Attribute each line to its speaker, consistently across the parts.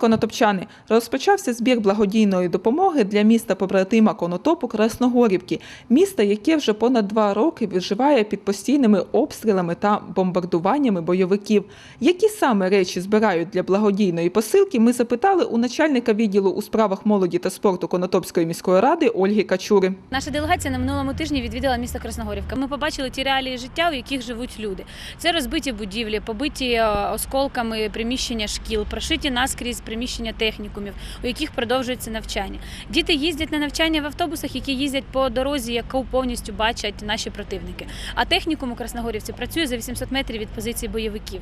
Speaker 1: Конотопчани, розпочався збір благодійної допомоги для міста побратима Конотопу Красногорівки, міста, яке вже понад два роки виживає під постійними обстрілами та бомбардуваннями бойовиків. Які саме речі збирають для благодійної посилки, ми запитали у начальника відділу у справах молоді та спорту Конотопської міської ради Ольги Качури.
Speaker 2: Наша делегація на минулому тижні відвідала місто Красногорівка. Ми побачили ті реалії життя, в яких живуть люди. Це розбиті будівлі, побиті е, осколками приміщення шкіл, прошиті наскрізь приміщення технікумів, у яких продовжується навчання. Діти їздять на навчання в автобусах, які їздять по дорозі, яку повністю бачать наші противники. А технікум у Красногорівці працює за 800 метрів від позиції бойовиків.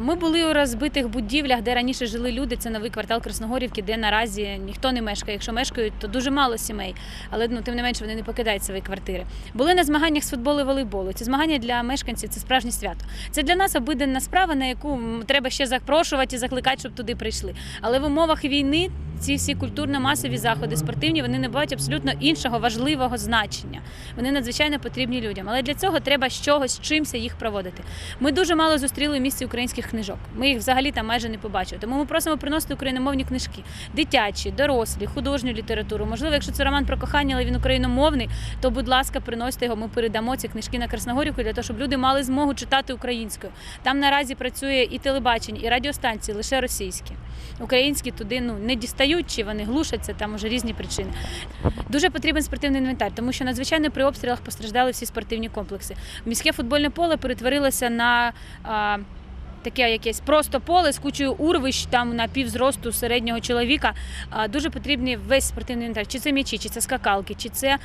Speaker 2: Ми були у розбитих будівлях, де раніше жили люди. Це новий квартал Красногорівки, де наразі ніхто не мешкає. Якщо мешкають, то дуже мало сімей. Але ну тим не менше вони не покидають свої квартири. Були на змаганнях з футболу і волейболу. Ці змагання для мешканців це справжнє свято. Це для нас обиденна справа, на яку треба ще запрошувати і закликати, щоб туди прийшли. Але в умовах війни ці всі культурно-масові заходи, спортивні, вони не мають абсолютно іншого важливого значення. Вони надзвичайно потрібні людям. Але для цього треба з чогось, з чимся їх проводити. Ми дуже мало зустріли в місці українських книжок. Ми їх взагалі там майже не побачили. Тому ми просимо приносити україномовні книжки, дитячі, дорослі, художню літературу. Можливо, якщо це роман про кохання, але він україномовний, то будь ласка, приносьте його. Ми передамо ці книжки на Красногорівку для того, щоб люди мали змогу читати українською. Там наразі працює і телебачення, і радіостанції лише російські. Українські туди ну не дістають, чи вони глушаться, там уже різні причини. Дуже потрібен спортивний інвентар, тому що надзвичайно при обстрілах постраждали всі спортивні комплекси. Міське футбольне поле перетворилося на а, таке якесь просто поле з кучою урвищ там на півзросту середнього чоловіка. Дуже потрібний весь спортивний інвентар. Чи це м'ячі, чи це скакалки, чи це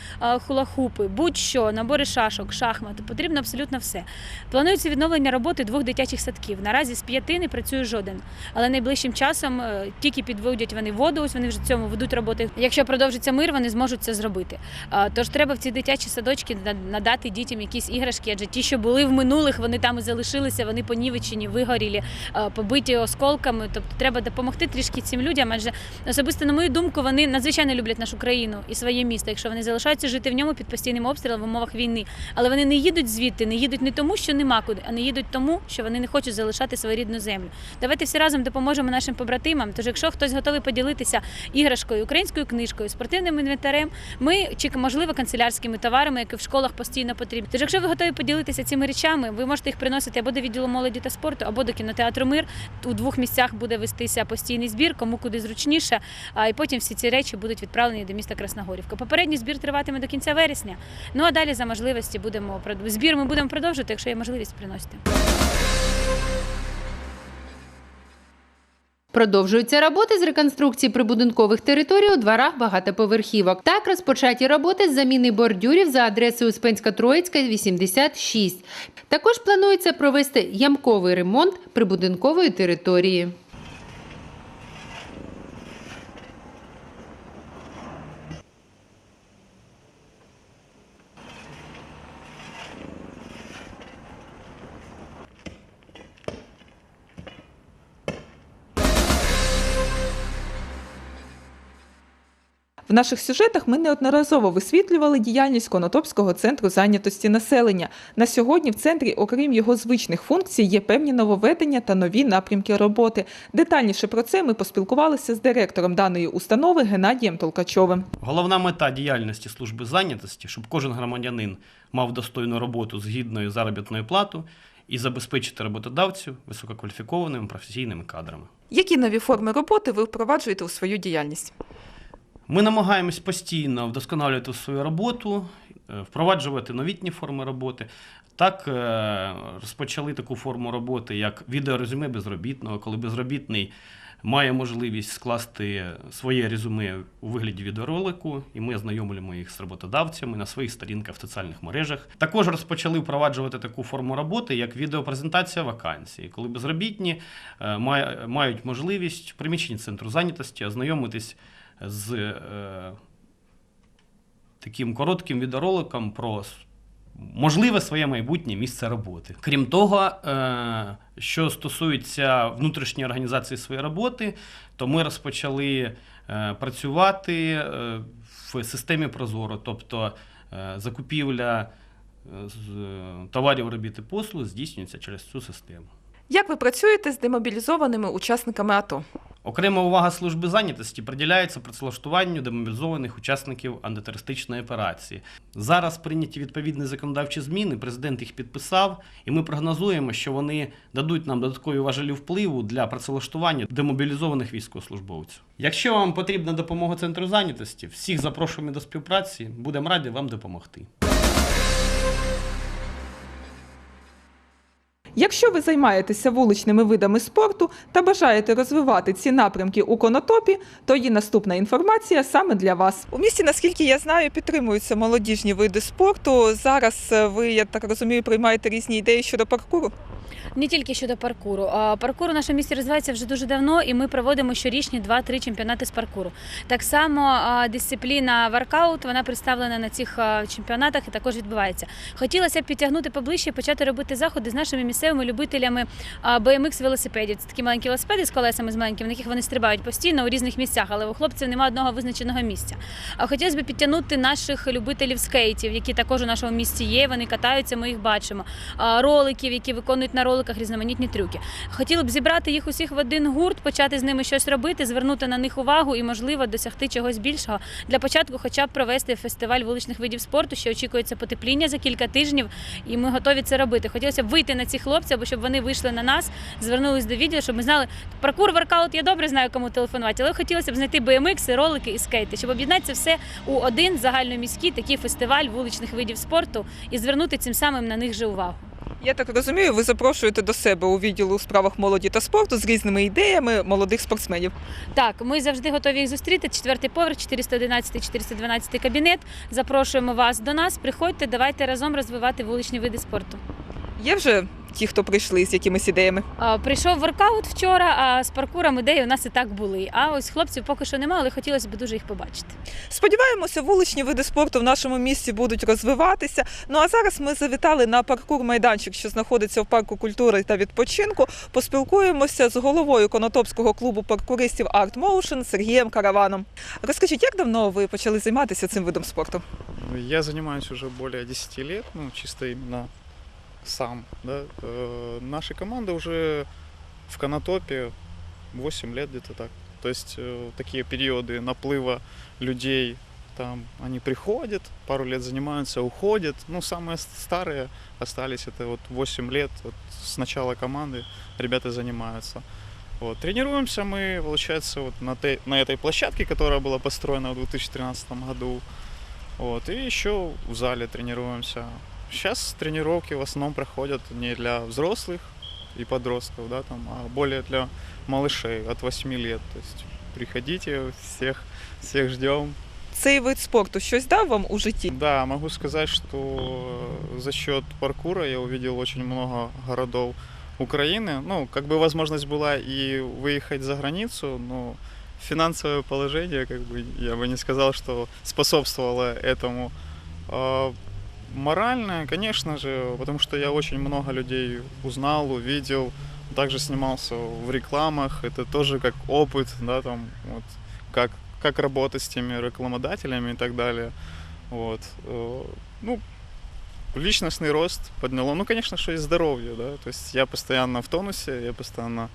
Speaker 2: хулахупи, будь-що, набори шашок, шахмати. Потрібно абсолютно все. Планується відновлення роботи двох дитячих садків. Наразі з п'яти не працює жоден. Але найближчим часом е, тільки підводять вони воду, ось вони вже цьому ведуть роботи. Якщо продовжиться мир, вони зможуть це зробити. Тож треба в ці дитячі садочки надати дітям якісь іграшки, адже ті, що були в минулих, вони там і залишилися, вони понівечені, вигорілі, побиті осколками. Тобто треба допомогти трішки цим людям, адже особисто на мою думку, вони надзвичайно люблять нашу країну і своє місто, якщо вони залишаються жити в ньому під постійним обстрілом в умовах війни. Але вони не їдуть звідти, не їдуть не тому, що нема куди, а не їдуть тому, що вони не хочуть залишати свою рідну землю. Давайте всі разом допоможемо нашим побратимам. Тож, якщо хтось готовий поділитися іграшкою, українською книжкою, спортивним інвентарем, ми чи можливо канцелярськими товарами, які в школах постійно потрібні. Тож, якщо ви готові поділитися цими речами, ви можете їх приносити або до відділу молоді та спорту, або до кінотеатру Мир. У двох місцях буде вестися постійний збір, кому куди зручніше. А і потім всі ці речі будуть відправлені до міста Красногорівка. Попередній збір триватиме до кінця вересня. Ну а далі за можливості будемо збір. Ми будемо продовжувати, якщо є можливість приносити.
Speaker 3: Продовжуються роботи з реконструкції прибудинкових територій у дворах багатоповерхівок. Так розпочаті роботи з заміни бордюрів за адресою Успенська Троїцька, 86. Також планується провести ямковий ремонт прибудинкової території.
Speaker 1: В наших сюжетах ми неодноразово висвітлювали діяльність Конотопського центру зайнятості населення. На сьогодні в центрі, окрім його звичних функцій, є певні нововведення та нові напрямки роботи. Детальніше про це ми поспілкувалися з директором даної установи Геннадієм Толкачовим.
Speaker 4: Головна мета діяльності служби зайнятості, щоб кожен громадянин мав достойну роботу з гідною заробітною платою і забезпечити роботодавців висококваліфікованими професійними кадрами.
Speaker 1: Які нові форми роботи ви впроваджуєте у свою діяльність?
Speaker 4: Ми намагаємось постійно вдосконалювати свою роботу, е, впроваджувати новітні форми роботи. Так е, розпочали таку форму роботи, як відеорезюме безробітного, коли безробітний має можливість скласти своє резюме у вигляді відеоролику, і ми ознайомлюємо їх з роботодавцями на своїх сторінках в соціальних мережах. Також розпочали впроваджувати таку форму роботи, як відеопрезентація вакансій, коли безробітні е, мають можливість в приміщенні центру зайнятості ознайомитись з е, таким коротким відеороликом про можливе своє майбутнє місце роботи. Крім того, е, що стосується внутрішньої організації своєї роботи, то ми розпочали е, працювати е, в системі Прозоро, тобто е, закупівля е, з- товарів робіт і послуг здійснюється через цю систему.
Speaker 1: Як ви працюєте з демобілізованими учасниками АТО?
Speaker 4: Окрема увага служби зайнятості приділяється працевлаштуванню демобілізованих учасників антитерористичної операції. Зараз прийняті відповідні законодавчі зміни, президент їх підписав, і ми прогнозуємо, що вони дадуть нам додаткові важелі впливу для працевлаштування демобілізованих військовослужбовців. Якщо вам потрібна допомога центру зайнятості, всіх запрошуємо до співпраці, будемо раді вам допомогти.
Speaker 1: Якщо ви займаєтеся вуличними видами спорту та бажаєте розвивати ці напрямки у конотопі, то є наступна інформація саме для вас. У місті, наскільки я знаю, підтримуються молодіжні види спорту. Зараз е, ви, я так розумію, приймаєте різні ідеї щодо паркуру.
Speaker 2: Не тільки щодо паркуру. Паркур у нашому місті розвивається вже дуже давно, і ми проводимо щорічні 2-3 чемпіонати з паркуру. Так само дисципліна воркаут вона представлена на цих чемпіонатах і також відбувається. Хотілося б підтягнути поближче і почати робити заходи з нашими місцевими любителями BMX велосипедів. Це такі маленькі велосипеди з колесами з маленькими, на яких вони стрибають постійно у різних місцях, але у хлопців немає одного визначеного місця. Хотілося б підтягнути наших любителів скейтів, які також у нашому місті є. Вони катаються, ми їх бачимо. Роликів, які виконують на роликах різноманітні трюки. Хотіли б зібрати їх усіх в один гурт, почати з ними щось робити, звернути на них увагу і, можливо, досягти чогось більшого. Для початку, хоча б провести фестиваль вуличних видів спорту, що очікується потепління за кілька тижнів, і ми готові це робити. Хотілося б вийти на ці хлопці, або щоб вони вийшли на нас, звернулись до відео, щоб ми знали, паркур, воркаут, я добре знаю, кому телефонувати, але хотілося б знайти BMX, ролики і скейти, щоб об'єднати це все у один загальноміський такий фестиваль вуличних видів спорту і звернути цим самим на них же увагу.
Speaker 1: Я так розумію, ви запрошуєте до себе у відділ у справах молоді та спорту з різними ідеями молодих спортсменів.
Speaker 2: Так, ми завжди готові їх зустріти. Четвертий поверх, 411, 412 кабінет. Запрошуємо вас до нас. Приходьте, давайте разом розвивати вуличні види спорту.
Speaker 1: Є вже ті, хто прийшли з якимись ідеями.
Speaker 2: А, Прийшов воркаут вчора, а з паркуром ідеї у нас і так були. А ось хлопців поки що немає, але хотілося б дуже їх побачити.
Speaker 1: Сподіваємося, вуличні види спорту в нашому місті будуть розвиватися. Ну а зараз ми завітали на паркур майданчик, що знаходиться в парку культури та відпочинку. Поспілкуємося з головою Конотопського клубу паркуристів Art Motion Сергієм Караваном. Розкажіть, як давно ви почали займатися цим видом спорту?
Speaker 5: Я занимаюсь уже более 10 лет, ну, чисто именно сам, да. Э, Наши команды уже в Конотопе 8 лет где-то так. То есть э, такие периоды наплыва людей, там они приходят, пару лет занимаются, уходят. Ну, самые старые остались, это вот 8 лет вот с начала команды ребята занимаются. Вот. Тренируемся мы, получается, вот на, те- на этой площадке, которая была построена в 2013 году. Вот, и еще в зале тренируемся. Сейчас тренировки в основном проходят не для взрослых и подростков, да, там, а более для малышей от 8 лет. То есть приходите, всех, всех ждем.
Speaker 1: Цей вид спорту щось дав вам у житті?
Speaker 5: Да, могу сказать, что за счет паркура я увидел очень много городов Украины. Ну, как бы возможность была и выехать за границу, но финансовое положение, как бы, я бы не сказал, что способствовало этому. Моральное, конечно же, потому что я очень много людей узнал, увидел, также снимался в рекламах, это тоже как опыт, да, там, вот, как, как работать с теми рекламодателями и так далее. Вот. э, Ну, личностный рост подняло. Ну, конечно, что и здоровье, да. То есть я постоянно в тонусе, я постоянно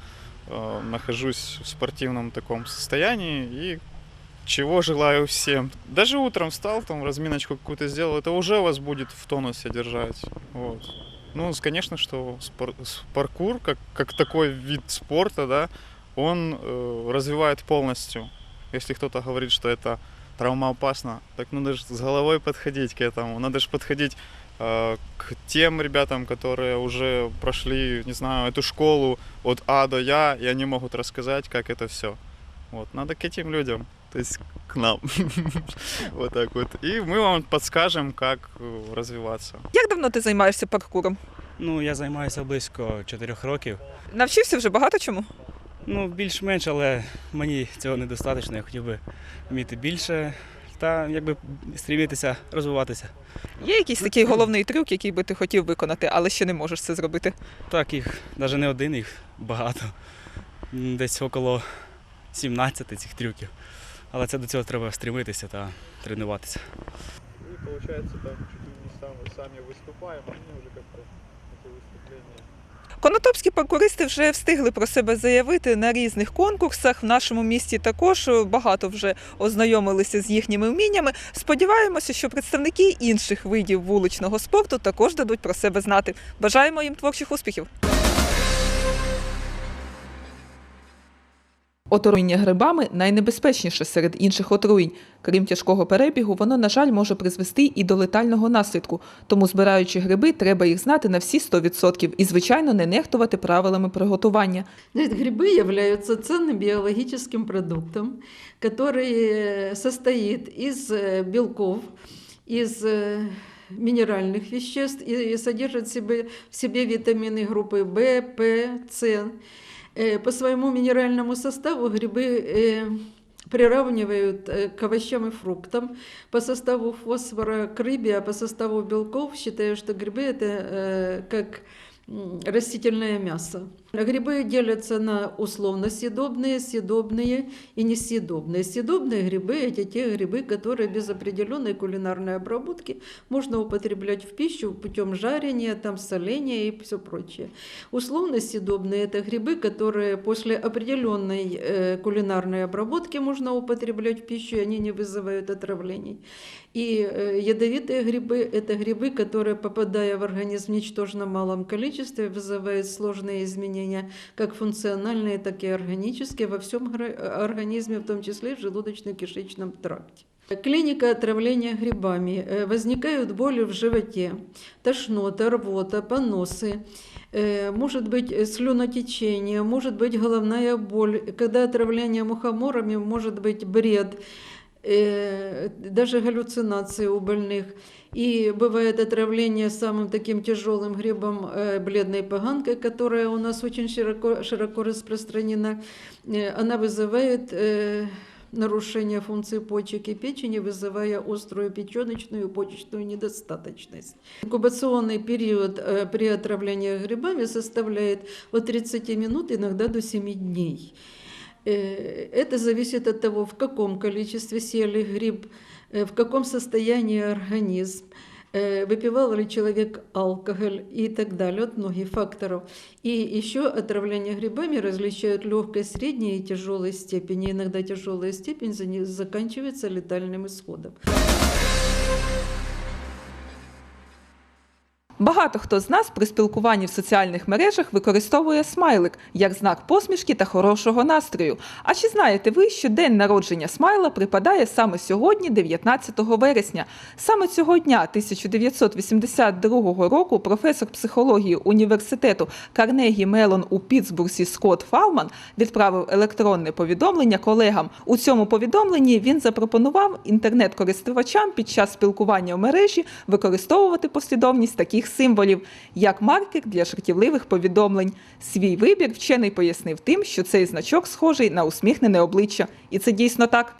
Speaker 5: э, нахожусь в спортивном таком состоянии и чего желаю всем. Даже утром встал, там разминочку какую-то сделал, это уже вас будет в тонусе держать. Вот. Ну, конечно, что спор- паркур, как, как такой вид спорта, да, он э, развивает полностью. Если кто-то говорит, что это травмоопасно, так надо же с головой подходить к этому. Надо же подходить э, к тем ребятам, которые уже прошли, не знаю, эту школу от А до Я, и они могут рассказать, как это все. Вот, надо к этим людям, то есть к нам. Вот так вот. И мы вам подскажем, как э, развиваться.
Speaker 1: Як давно ти займаєшся паркуром?
Speaker 6: Ну, я займаюся близько 4 років.
Speaker 1: Навчився вже багато чому?
Speaker 6: Ну, більш-менш, але мені цього недостатньо. Я хотів би вміти більше та якби стрімітися, розвиватися.
Speaker 1: Є якийсь такий головний трюк, який би ти хотів виконати, але ще не можеш це зробити.
Speaker 6: Так, їх навіть не один, їх багато. Десь около 17 цих трюків. Але це до цього треба стрімитися та тренуватися.
Speaker 5: И получается там чуть ли не сами, сами выступаем, а они уже как-то эти выступления
Speaker 1: Конотопські паркуристи вже встигли про себе заявити на різних конкурсах. В нашому місті також багато вже ознайомилися з їхніми вміннями. Сподіваємося, що представники інших видів вуличного спорту також дадуть про себе знати. Бажаємо їм творчих успіхів. Отруєння грибами найнебезпечніше серед інших отруєнь. Крім тяжкого перебігу, воно, на жаль, може призвести і до летального наслідку. Тому, збираючи гриби, треба їх знати на всі 100% і, звичайно, не нехтувати правилами приготування.
Speaker 7: Значит, грибы являются ценным биологическим продуктом, который состоит из э, белков, из э, минеральных веществ и содержит в себе, в себе витамины группы В, П, С. Э, По своему минеральному составу грибы э, приравнивают э, к овощам и фруктам. По составу фосфора к рыбе, а по составу белков считаю, что грибы это э, как м, растительное мясо. Грибы делятся на условно съедобные, съедобные и несъедобные. Съедобные грибы – это те грибы, которые без определенной кулинарной обработки можно употреблять в пищу путем жарения, там, соления и все прочее. Условно съедобные – это грибы, которые после определенной э, кулинарной обработки можно употреблять в пищу, и они не вызывают отравлений. И э, ядовитые грибы – это грибы, которые, попадая в организм в ничтожно малом количестве, вызывают сложные изменения, как функциональные, так и органические, во всем гра- организме, в том числе и в желудочно-кишечном тракте. Клиника отравления грибами. Э, Возникают боли в животе, тошнота, рвота, поносы, э, может быть э, слюнотечение, может быть головная боль. Когда отравление мухоморами, может быть бред, э, даже галлюцинации у больных. И бывает отравление самым таким тяжелым грибом э, бледной поганкой, которая у нас очень широко, широко распространена. Э, Она вызывает э, нарушение функции почек и печени, вызывая острую печеночную и почечную недостаточность. Инкубационный период э, при отравлении грибами составляет от 30 минут, иногда до 7 дней. Э, Это зависит от того, в каком количестве съели гриб, э, в каком состоянии организм, э, выпивал ли человек алкоголь и так далее, от многих факторов. И еще отравление грибами различают легкой, средней и тяжелой степени. Иногда тяжелая степень зани- заканчивается летальным исходом.
Speaker 1: Багато хто з нас при спілкуванні в соціальних мережах використовує смайлик як знак посмішки та хорошого настрою. А чи знаєте ви, що день народження смайла припадає саме сьогодні, 19 вересня? Саме цього дня 1982 року професор психології університету Карнегі Мелон у Пітсбурзі Скотт Фалман відправив електронне повідомлення колегам. У цьому повідомленні він запропонував інтернет-користувачам під час спілкування в мережі використовувати послідовність таких символів, як маркер для жартівливих повідомлень. Свій вибір вчений пояснив тим, що цей значок схожий на усміхнене обличчя. І це дійсно так.